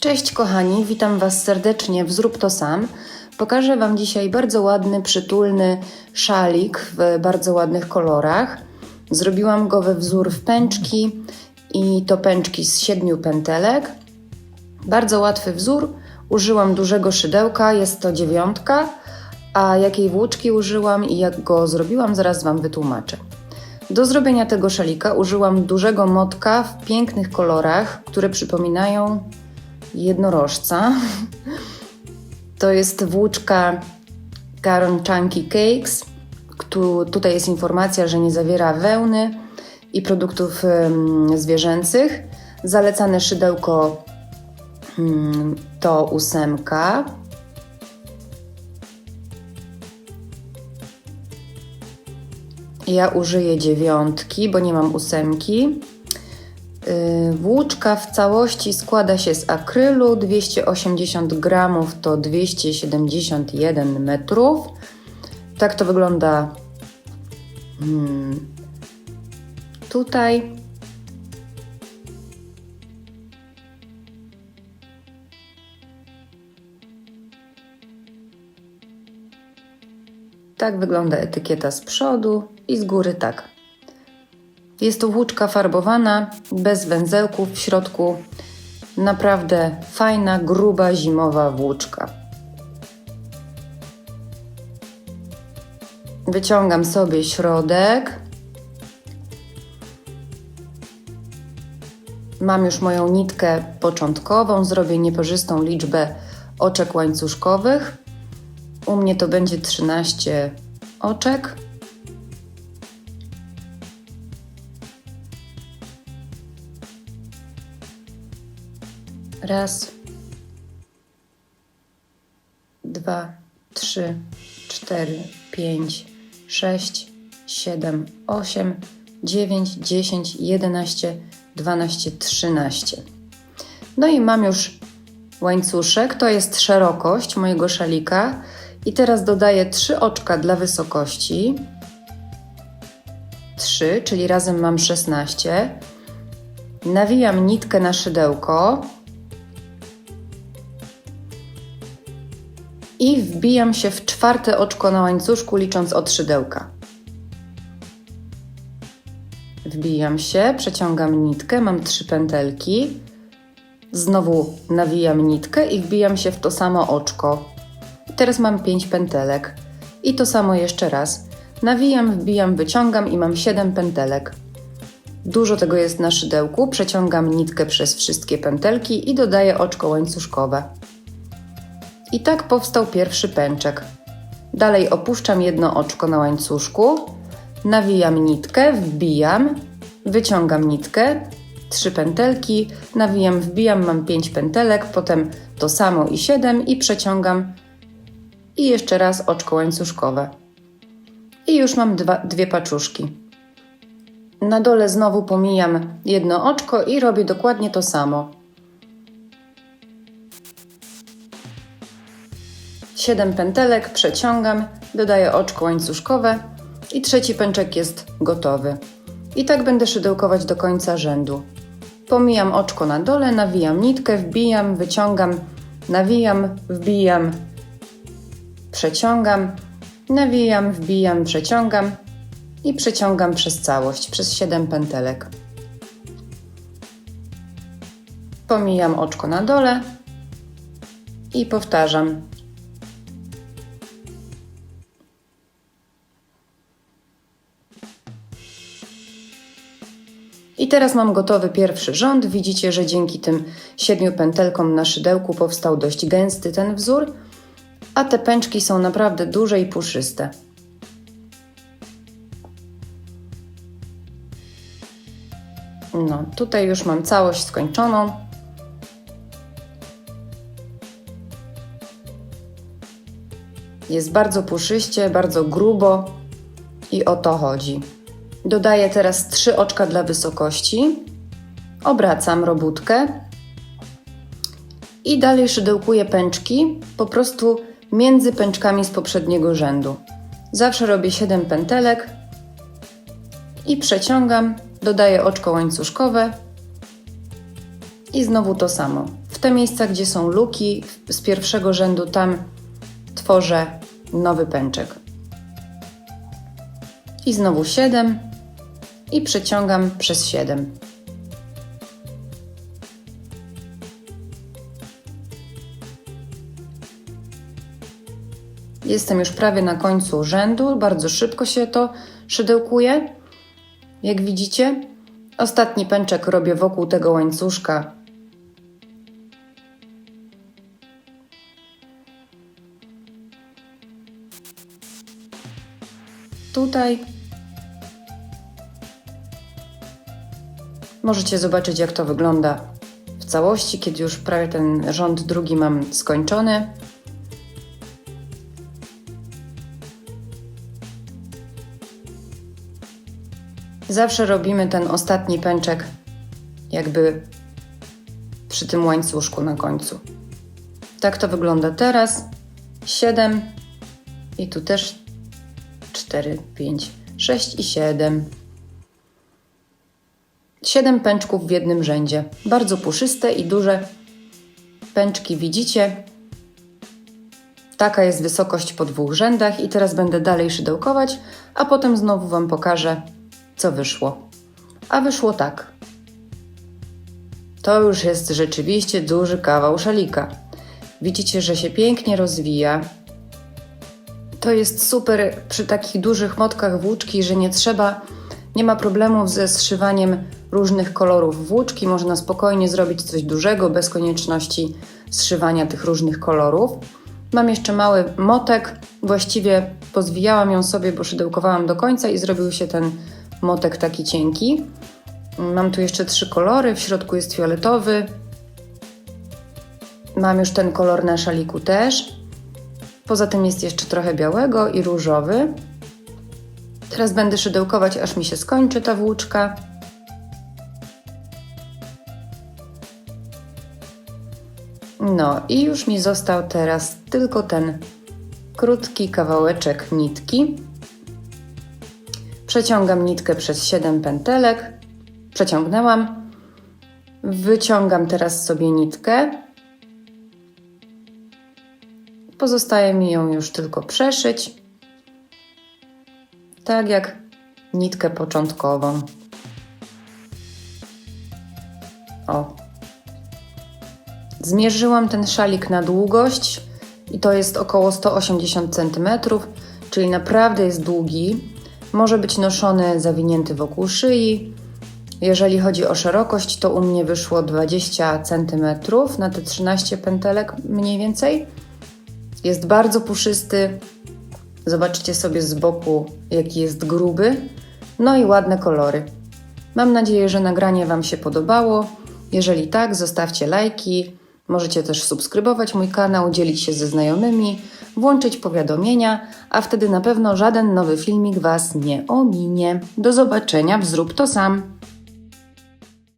Cześć kochani, witam Was serdecznie w Zrób to sam. Pokażę Wam dzisiaj bardzo ładny, przytulny szalik w bardzo ładnych kolorach. Zrobiłam go we wzór w pęczki i to pęczki z siedmiu pętelek. Bardzo łatwy wzór. Użyłam dużego szydełka, jest to dziewiątka, a jakiej włóczki użyłam i jak go zrobiłam, zaraz Wam wytłumaczę. Do zrobienia tego szalika użyłam dużego motka w pięknych kolorach, które przypominają jednorożca. To jest włóczka Caron Chunky Cakes. Tu, tutaj jest informacja, że nie zawiera wełny i produktów em, zwierzęcych. Zalecane szydełko mm, to ósemka. Ja użyję dziewiątki, bo nie mam ósemki. Yy, Włóczka w całości składa się z akrylu, 280 gramów to 271 metrów. Tak to wygląda mm, tutaj. Tak wygląda etykieta z przodu i z góry tak. Jest to włóczka farbowana, bez węzełków w środku. Naprawdę fajna, gruba, zimowa włóczka. Wyciągam sobie środek. Mam już moją nitkę początkową, zrobię nieparzystą liczbę oczek łańcuszkowych. U mnie to będzie 13 oczek. Raz, dwa, trzy, cztery, pięć, sześć, siedem, osiem, dziewięć, dziesięć, jedenaście, dwanaście, trzynaście. No i mam już łańcuszek, to jest szerokość mojego szalika. I teraz dodaję trzy oczka dla wysokości. Trzy, czyli razem mam 16. Nawijam nitkę na szydełko. I wbijam się w czwarte oczko na łańcuszku, licząc od szydełka. Wbijam się, przeciągam nitkę, mam trzy pętelki. Znowu nawijam nitkę i wbijam się w to samo oczko. Teraz mam 5 pętelek. I to samo jeszcze raz. Nawijam, wbijam, wyciągam i mam 7 pętelek. Dużo tego jest na szydełku, przeciągam nitkę przez wszystkie pętelki i dodaję oczko łańcuszkowe. I tak powstał pierwszy pęczek. Dalej opuszczam jedno oczko na łańcuszku, nawijam nitkę, wbijam, wyciągam nitkę, trzy pętelki, nawijam, wbijam, mam 5 pętelek, potem to samo i 7 i przeciągam i jeszcze raz oczko łańcuszkowe. I już mam dwa, dwie paczuszki. Na dole znowu pomijam jedno oczko i robię dokładnie to samo. 7 pętelek, przeciągam, dodaję oczko łańcuszkowe i trzeci pęczek jest gotowy. I tak będę szydełkować do końca rzędu. Pomijam oczko na dole, nawijam nitkę, wbijam, wyciągam, nawijam, wbijam, przeciągam, nawijam, wbijam, przeciągam i przeciągam przez całość, przez 7 pętelek. Pomijam oczko na dole i powtarzam. Teraz mam gotowy pierwszy rząd. Widzicie, że dzięki tym siedmiu pętelkom na szydełku powstał dość gęsty ten wzór a te pęczki są naprawdę duże i puszyste. No, tutaj już mam całość skończoną. Jest bardzo puszyście, bardzo grubo i o to chodzi. Dodaję teraz trzy oczka dla wysokości. Obracam robótkę i dalej szydełkuję pęczki, po prostu między pęczkami z poprzedniego rzędu. Zawsze robię 7 pętelek i przeciągam, dodaję oczko łańcuszkowe i znowu to samo. W te miejsca, gdzie są luki z pierwszego rzędu, tam tworzę nowy pęczek. I znowu 7 i przeciągam przez 7. Jestem już prawie na końcu rzędu, bardzo szybko się to szydełkuje. Jak widzicie, ostatni pęczek robię wokół tego łańcuszka. Tutaj możecie zobaczyć, jak to wygląda w całości, kiedy już prawie ten rząd drugi mam skończony. Zawsze robimy ten ostatni pęczek jakby przy tym łańcuszku na końcu. Tak to wygląda teraz. 7 i tu też 4, 5, 6 i 7. 7 pęczków w jednym rzędzie. Bardzo puszyste i duże pęczki widzicie. Taka jest wysokość po dwóch rzędach i teraz będę dalej szydełkować, a potem znowu Wam pokażę, co wyszło. A wyszło tak. To już jest rzeczywiście duży kawał szalika. Widzicie, że się pięknie rozwija. To jest super przy takich dużych motkach włóczki, że nie trzeba, nie ma problemów ze zszywaniem różnych kolorów włóczki. Można spokojnie zrobić coś dużego bez konieczności zszywania tych różnych kolorów. Mam jeszcze mały motek, właściwie pozwijałam ją sobie, bo szydełkowałam do końca i zrobił się ten motek taki cienki. Mam tu jeszcze trzy kolory, w środku jest fioletowy. Mam już ten kolor na szaliku też. Poza tym jest jeszcze trochę białego i różowy. Teraz będę szydełkować, aż mi się skończy ta włóczka. No i już mi został teraz tylko ten krótki kawałeczek nitki. Przeciągam nitkę przez 7 pętelek. Przeciągnęłam. Wyciągam teraz sobie nitkę. Pozostaje mi ją już tylko przeszyć. Tak jak nitkę początkową. O. Zmierzyłam ten szalik na długość i to jest około 180 cm, czyli naprawdę jest długi. Może być noszony zawinięty wokół szyi. Jeżeli chodzi o szerokość, to u mnie wyszło 20 cm na te 13 pętelek mniej więcej. Jest bardzo puszysty. Zobaczcie sobie z boku, jaki jest gruby. No i ładne kolory. Mam nadzieję, że nagranie Wam się podobało. Jeżeli tak, zostawcie lajki. Możecie też subskrybować mój kanał, dzielić się ze znajomymi, włączyć powiadomienia, a wtedy na pewno żaden nowy filmik Was nie ominie. Do zobaczenia w Zrób to sam.